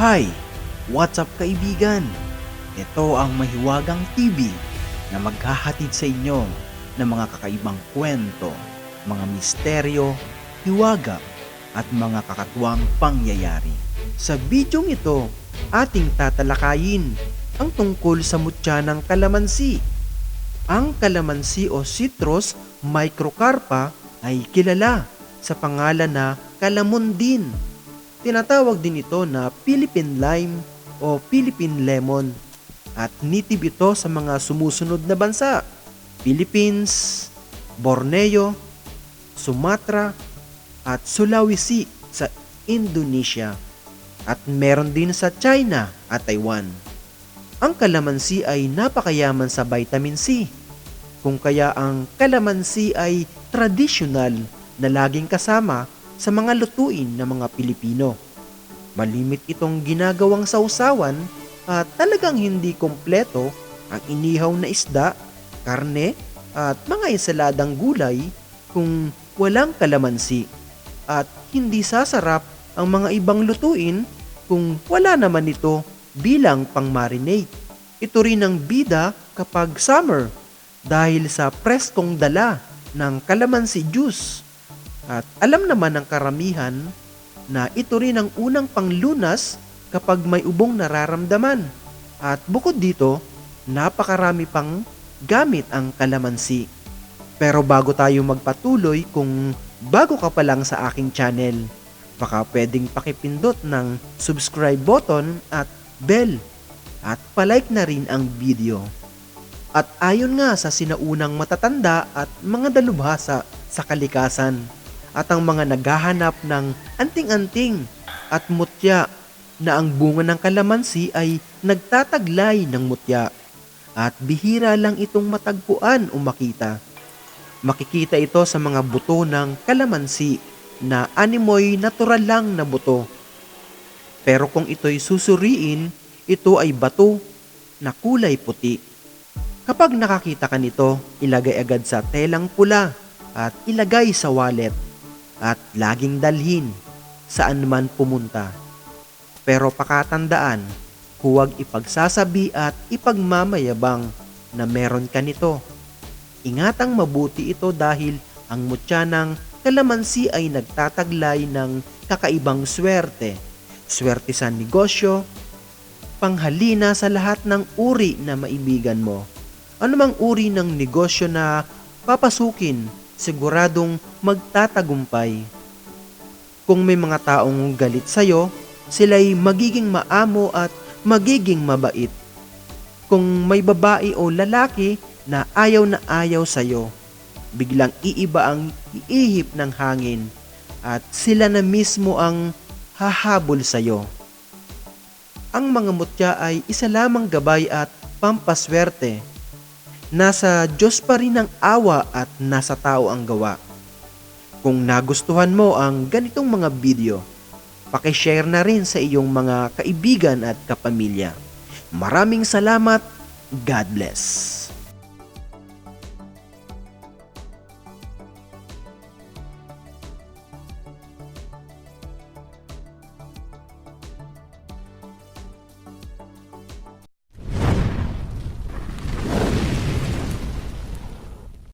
Hi! What's up kaibigan? Ito ang Mahiwagang TV na maghahatid sa inyo ng mga kakaibang kwento, mga misteryo, hiwaga at mga kakatuwang pangyayari. Sa bidyong ito, ating tatalakayin ang tungkol sa mutya ng kalamansi. Ang kalamansi o citrus microcarpa ay kilala sa pangalan na kalamundin. Tinatawag din ito na Philippine lime o Philippine lemon at native ito sa mga sumusunod na bansa. Philippines, Borneo, Sumatra at Sulawesi sa Indonesia at meron din sa China at Taiwan. Ang kalamansi ay napakayaman sa vitamin C. Kung kaya ang kalamansi ay tradisyonal na laging kasama sa mga lutuin ng mga Pilipino. Malimit itong ginagawang sausawan at talagang hindi kompleto ang inihaw na isda, karne at mga ensaladang gulay kung walang kalamansi. At hindi sasarap ang mga ibang lutuin kung wala naman ito bilang pang-marinate. Ito rin ang bida kapag summer dahil sa preskong dala ng kalamansi juice. At alam naman ng karamihan na ito rin ang unang panglunas kapag may ubong nararamdaman. At bukod dito, napakarami pang gamit ang kalamansi. Pero bago tayo magpatuloy, kung bago ka pa lang sa aking channel, baka pwedeng pakipindot ng subscribe button at bell at palike na rin ang video. At ayon nga sa sinaunang matatanda at mga dalubhasa sa kalikasan at ang mga naghahanap ng anting-anting at mutya na ang bunga ng kalamansi ay nagtataglay ng mutya at bihira lang itong matagpuan o makita. Makikita ito sa mga buto ng kalamansi na animoy natural lang na buto. Pero kung ito'y susuriin, ito ay bato na kulay puti. Kapag nakakita ka nito, ilagay agad sa telang pula at ilagay sa wallet at laging dalhin saan man pumunta. Pero pakatandaan, huwag ipagsasabi at ipagmamayabang na meron ka nito. Ingatang mabuti ito dahil ang mutya ng kalamansi ay nagtataglay ng kakaibang swerte. Swerte sa negosyo, panghalina sa lahat ng uri na maibigan mo. Anumang uri ng negosyo na papasukin, siguradong magtatagumpay. Kung may mga taong galit sa'yo, sila'y magiging maamo at magiging mabait. Kung may babae o lalaki na ayaw na ayaw sa'yo, biglang iiba ang iihip ng hangin at sila na mismo ang hahabol sa'yo. Ang mga mutya ay isa lamang gabay at pampaswerte. Nasa Diyos pa rin ang awa at nasa tao ang gawa. Kung nagustuhan mo ang ganitong mga video, pakishare na rin sa iyong mga kaibigan at kapamilya. Maraming salamat. God bless.